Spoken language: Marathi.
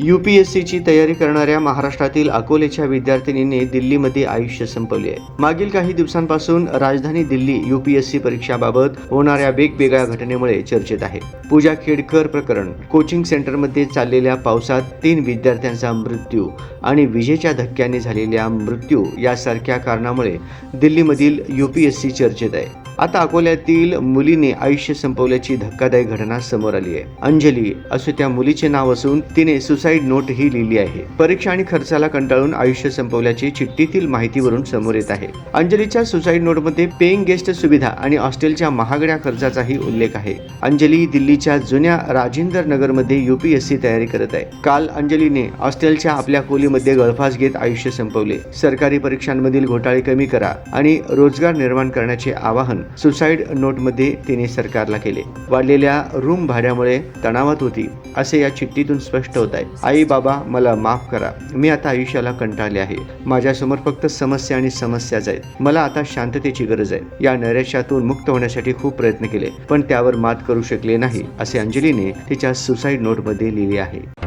यू पी एस सीची तयारी करणाऱ्या महाराष्ट्रातील अकोलेच्या विद्यार्थिनींनी दिल्लीमध्ये आयुष्य संपवले आहे. मागील काही दिवसांपासून राजधानी दिल्ली यूपीएससी परीक्षाबाबत होणाऱ्या वेगवेगळ्या घटनेमुळे चर्चेत आहे. पूजा खेडकर प्रकरण कोचिंग सेंटरमध्ये चाललेल्या पावसात तीन विद्यार्थ्यांचा मृत्यू आणि विजेच्या धक्क्याने झालेल्या मृत्यू यासारख्या कारणामुळे दिल्लीमधील यूपीएससी चर्चेत आहे. आता अकोल्यातील मुलीने आयुष्य संपवल्याची धक्कादायक घटना समोर आली आहे. अंजली असे त्या मुलीचे नाव असून तिने सुसाईड नोट ही लिहिली आहे. परीक्षा आणि खर्चाला कंटाळून आयुष्य संपवल्याची चिठ्ठीतील माहितीवरून समोर येत आहे. अंजलीच्या सुसाईड नोटमध्ये पेईंग गेस्ट सुविधा आणि हॉस्टेलच्या महागड्या खर्चाचाही उल्लेख आहे. अंजली दिल्लीच्या जुन्या राजेंद्र नगरमध्ये युपीएससी तयारी करत आहे. काल अंजलीने हॉस्टेलच्या आपल्या खोलीमध्ये गळफास घेत आयुष्य संपवले. सरकारी परीक्षांमधील घोटाळे कमी करा आणि रोजगार निर्माण करण्याचे आवाहन सुसाईड नोटमध्ये तिने सरकारला केले. वाढलेल्या रूम भाड्यामुळे तणावात होती असे या चिठ्ठीतून स्पष्ट होत आहे. आई बाबा मला माफ करा. मी आता आयुष्याला कंटाळले आहे. माझ्यासमोर फक्त समस्या आणि समस्याच आहेत. मला आता शांततेची गरज आहे. या नैराश्यातून मुक्त होण्यासाठी खूप प्रयत्न केले पण त्यावर मात करू शकले नाही असे अंजलीने तिच्या सुसाईड नोटमध्ये लिहिले आहे.